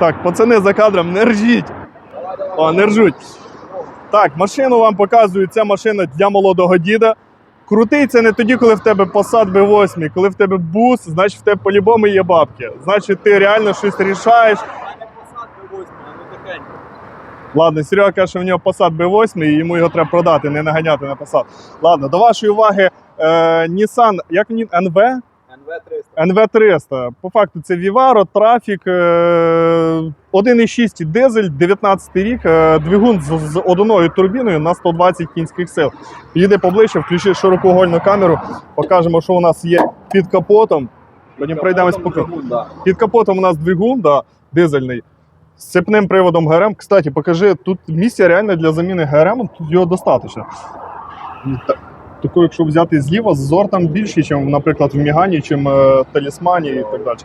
Так, пацани за кадром, не ржіть. О, не ржуть. Так, машину вам показую. Ця машина для молодого діда. Крутий це не тоді, коли в тебе Passat B8, коли в тебе бус, значить в тебе по-любому є бабки. Значить, ти реально щось рішаєш. Ладно, Серега каже, що в нього Passat B8 і йому його треба продати, не наганяти на Passat. Ладно, до вашої уваги, е, Nissan, як він NV? НВ-300. NV300. По факту це Vivaro, трафік, е, 1,6 дизель, 19 рік, е, двигун з, з одною турбіною на 120 кінських сил. Їде поближче, включи широкоугольну камеру, покажемо, що у нас є під капотом. Потім пройдемось по. Да. Під капотом у нас двигун, да, дизельний. З цепним приводом ГРМ. Кстати, покажи, тут місця реально для заміни ГРМ, тут його достатньо. Таку, якщо взяти зліва, ззор там більший, ніж, наприклад, в Мігані, чим е, в Талісмані і так далі.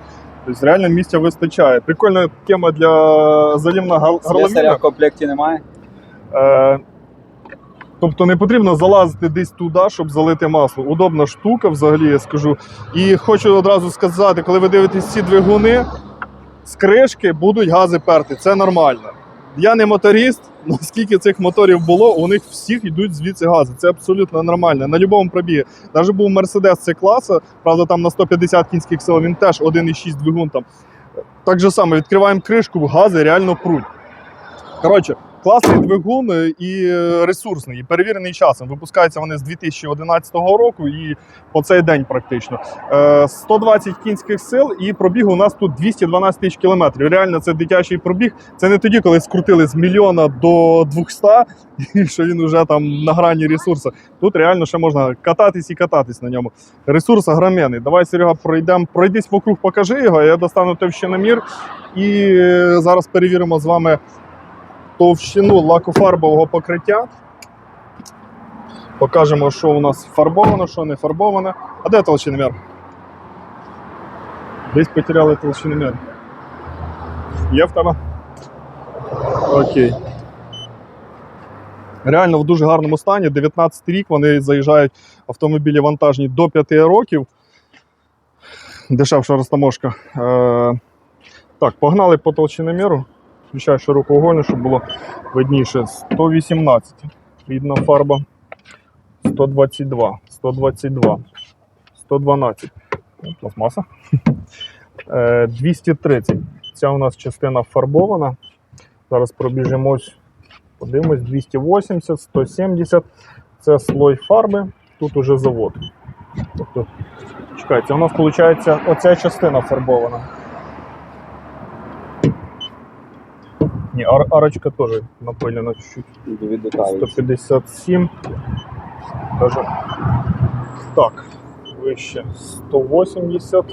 Тобто реально місця вистачає. Прикольна тема для залівна гал- в комплекті немає. Е, тобто не потрібно залазити десь туди, щоб залити масло. Удобна штука, взагалі, я скажу. І хочу одразу сказати, коли ви дивитесь ці двигуни, з кришки будуть гази перти. Це нормально. Я не моторист, наскільки цих моторів було, у них всіх йдуть звідси гази. Це абсолютно нормально. На будь-якому пробігі. Навіть був Мерседес C класу, правда, там на 150 кінських сил, він теж 1,6 двигун там. Так же само, відкриваємо кришку, гази реально пруть. Коротше, класний двигун е, і е, ресурсний, і перевірений часом. Випускаються вони з 2011 року і по цей день практично. Е, 120 кінських сил, і пробіг у нас тут 212 тисяч кілометрів. Реально, це дитячий пробіг. Це не тоді, коли скрутили з мільйона до 200, і що він вже там на грані ресурсу. Тут реально ще можна кататись і кататись на ньому. Ресурс огроменний. Давай, Серега, пройдемо. Пройдись вокруг, покажи його. Я достану товщиномір і е, зараз перевіримо з вами товщину лакофарбового покриття. Покажемо, що у нас фарбовано, що не фарбовано. А де толщиномір? Десь потеряли толщиномір. Є в тебе? Окей. Реально в дуже гарному стані. 19 рік вони заїжджають автомобілі вантажні до 5 років. Дешевша розтаможка. Е, так, погнали по толщиноміру. Включаю широкоугольну, щоб було видніше. 118. Рідна фарба. 122, 122, 112. Ну, Пластмаса. Е, 230. Ця у нас частина фарбована. Зараз пробіжимось, подивимось, 280, 170. Це слой фарби, тут уже завод. Тобто, чекайте, у нас виходить оця частина фарбована. Ні, ар- арочка теж напилена чуть-чуть. 157. Даже так, вище 180,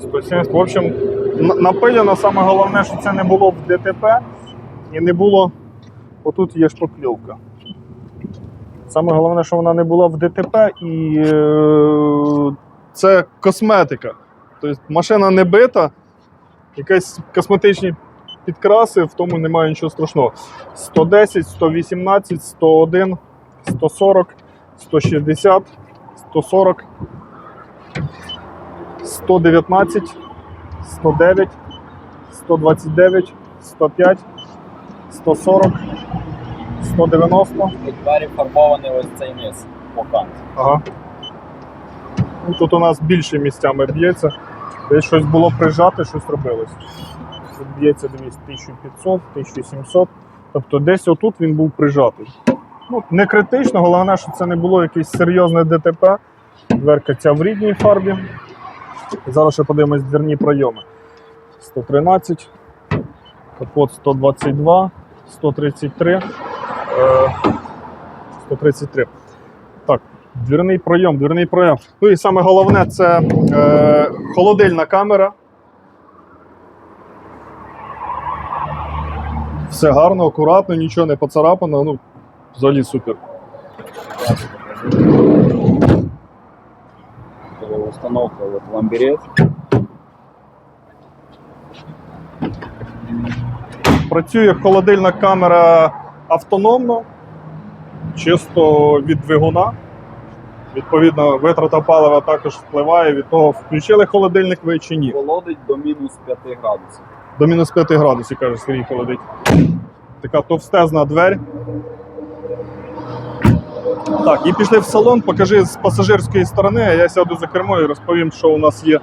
170. В общем, на- напилено саме головне, що це не було в ДТП і не було. Отут є шпаклівка. Саме головне, що вона не була в ДТП і е, це косметика. Тобто машина не бита, якісь косметичні підкраси, в тому немає нічого страшного. 110, 118, 101, 140, 160, 140, 119, 109, 129, 105, 140, 190. І двері фарбовані ось цей низ по. Ага. Ну, тут у нас більше місцями б'ється. Десь щось було прижати, щось робилось. Б'ється дивись 1500, 1700. Тобто десь отут він був прижатий. Ну, не критично, головне, що це не було якесь серйозне ДТП. Дверка ця в рідній фарбі. Зараз ще подивимось двірні пройоми. 113, капот 122, 133, е, 133. Так, двірний пройом, двірний пройом. Ну і саме головне це е, холодильна камера. Все гарно, акуратно, нічого не поцарапано. Ну, взагалі супер. Установка от ламберет. Працює холодильна камера автономно, чисто від двигуна. Відповідно, витрата палива також впливає від того, включили холодильник ви чи ні. Холодить до мінус 5 градусів. До мінус 5 градусів, каже Сергій холодить. Така товстезна двері. Так, і пішли в салон, покажи з пасажирської сторони, а я сяду за кермо і розповім, що у нас є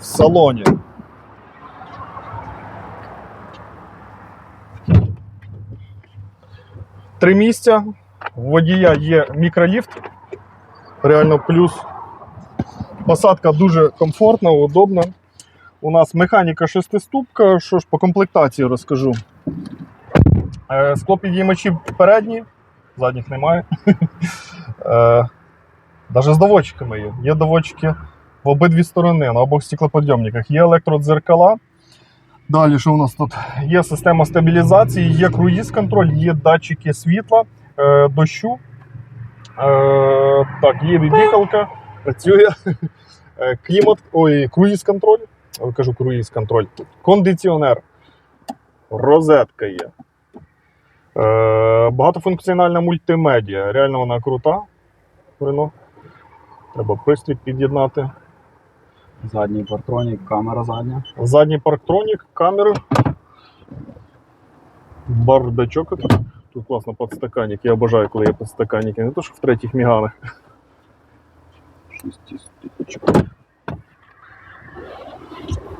в салоні. Три місця. У водія є мікроліфт. Реально плюс. Посадка дуже комфортна, удобна. У нас механіка шестиступка. Що ж по комплектації розкажу. Е, Склопідіймачі передні, задніх немає. Е, Даже з доводчиками є. Є доводчики в обидві сторони, на обох стеклоподйомниках. Є електродзеркала. Далі, що у нас тут? Є система стабілізації, є круїз-контроль, є датчики світла, е, дощу. Е, так, є бібікалка, працює. Е, клімат, ой, круїз-контроль. Кажу круїз-контроль. Кондиціонер. Розетка є. Е, багатофункціональна мультимедіа. Реально вона крута. Рено. Треба пристрій під'єднати. Задній партронік, камера задня. Задній парктронік, камери. Бардачок. Тут, класно подстаканник. Я обожаю, коли є подстаканники. Не то, що в третіх міганах. Шестиступочка.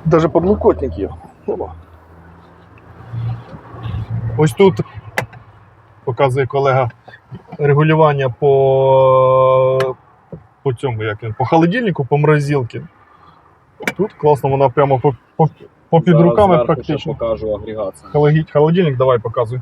Даже подлокотник є. Ось тут показує колега регулювання по, по цьому, як він, по холодильнику, по морозилці. Тут класно, вона прямо по, по, по під Зараз руками зверху практично. Покажу агрегацію. Холодильник давай показуй.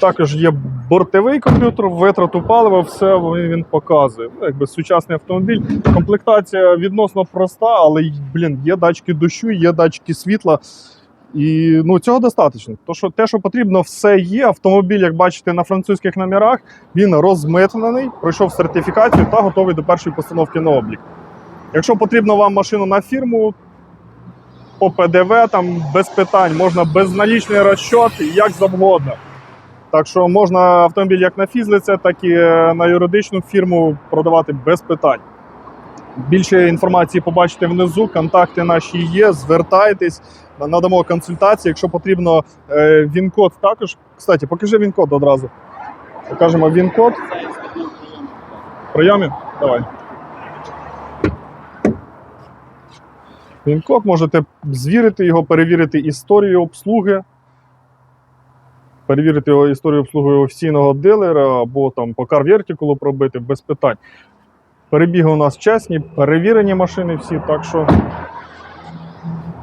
Також є бортовий комп'ютер, витрату палива, все він, показує. Ну, Якби сучасний автомобіль. Комплектація відносно проста, але блін, є датчики дощу, є датчики світла. І ну, цього достатньо. То, що, те, що потрібно, все є. Автомобіль, як бачите, на французьких номерах, він розмитнений, пройшов сертифікацію та готовий до першої постановки на облік. Якщо потрібно вам машину на фірму, по ПДВ, там без питань, можна безналічний розчот, як завгодно. Так що можна автомобіль як на фізлице, так і е, на юридичну фірму продавати без питань. Більше інформації побачите внизу, контакти наші є, звертайтесь, надамо консультації. Якщо потрібно е, він-код також. Кстати, покажи він-код одразу. Покажемо він-код. В прийомі? Давай. Він-код можете звірити його, перевірити історію обслуги, перевірити історію обслуги офіційного дилера або там по Vertical пробити без питань. Перебіги у нас чесні, перевірені машини всі, так що,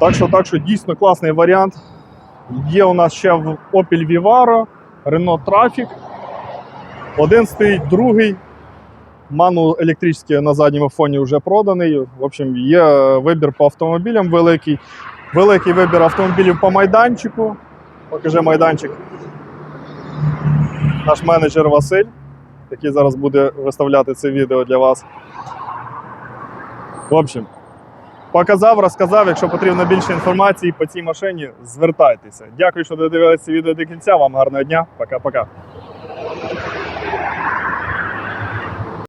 так що, так що дійсно класний варіант. Є у нас ще Opel Vivaro, Renault Trafic. Один стоїть, другий. Ману електричний на задньому фоні вже проданий. В общем, є вибір по автомобілям великий. Великий вибір автомобілів по майданчику. Покажи майданчик. Наш менеджер Василь, який зараз буде виставляти це відео для вас. В общем, показав, розказав. Якщо потрібно більше інформації по цій машині, звертайтеся. Дякую, що додивилися відео до кінця. Вам гарного дня. Пока-пока.